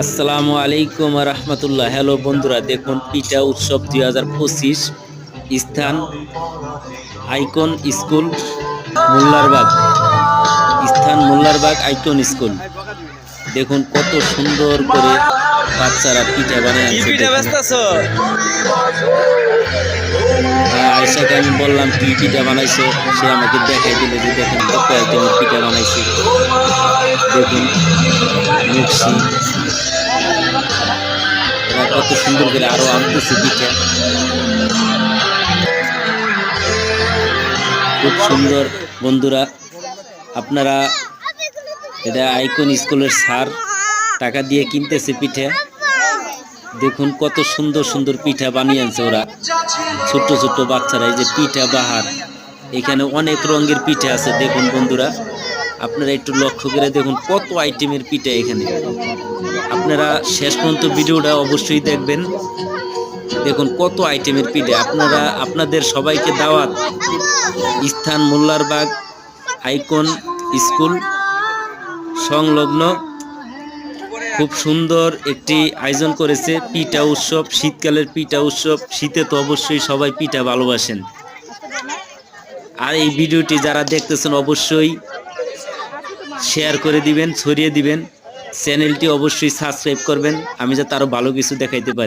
আসসালামু আলাইকুম রহমতুল্লাহ। হ্যালো বন্ধুরা দেখুন পিঠা উৎসব দুই হাজার পঁচিশ স্থান আইকন স্কুল মোল্লারবাগ। স্থান মোল্লারবাগ আইকন স্কুল। দেখুন কত সুন্দর করে বাচ্চারা পিঠা বানিয়ে হ্যাঁ, আয়েশাকে আমি বললাম কি পিঠা বানাইছে? সে আমাকে দেখাই দিল যে দেখেন কত আইটেমের পিঠা বানাইছে। দেখুন মিক্সি কত সুন্দর করে আরও আনতেছে পিঠা খুব সুন্দর। বন্ধুরা, আপনারা এটা আইকন স্কুলের সার টাকা দিয়ে কিনতেছে পিঠা। দেখুন কত সুন্দর সুন্দর পিঠা বানিয়ে আনছে ওরা। ছোট্ট ছোট্ট বাচ্চারা, এই যে পিঠা বাহার, এখানে অনেক রঙের পিঠা আছে, দেখুন বন্ধুরা। আপনারা একটু লক্ষ্য করে দেখুন কত আইটেমের পিঠা এখানে। আপনারা শেষ পর্যন্ত ভিডিওটা অবশ্যই দেখবেন। দেখুন কত আইটেমের পিঠা। আপনারা, আপনাদের সবাইকে দাওয়াত। স্থান মোল্লারবাগ, আইকন স্কুল, সংলগ্ন। খুব সুন্দর একটি আয়োজন করেছে পিঠা উৎসব, শীতকালের পিঠা উৎসব। শীতে তো অবশ্যই সবাই পিঠা ভালোবাসেন। আর এই ভিডিওটি যারা দেখতেছেন অবশ্যই শেয়ার করে দিবেন, ছড়িয়ে দিবেন। চ্যানেলটি অবশ্যই সাবস্ক্রাইব করবেন। আমি যাতে আরও ভালো কিছু দেখাইতে পারি।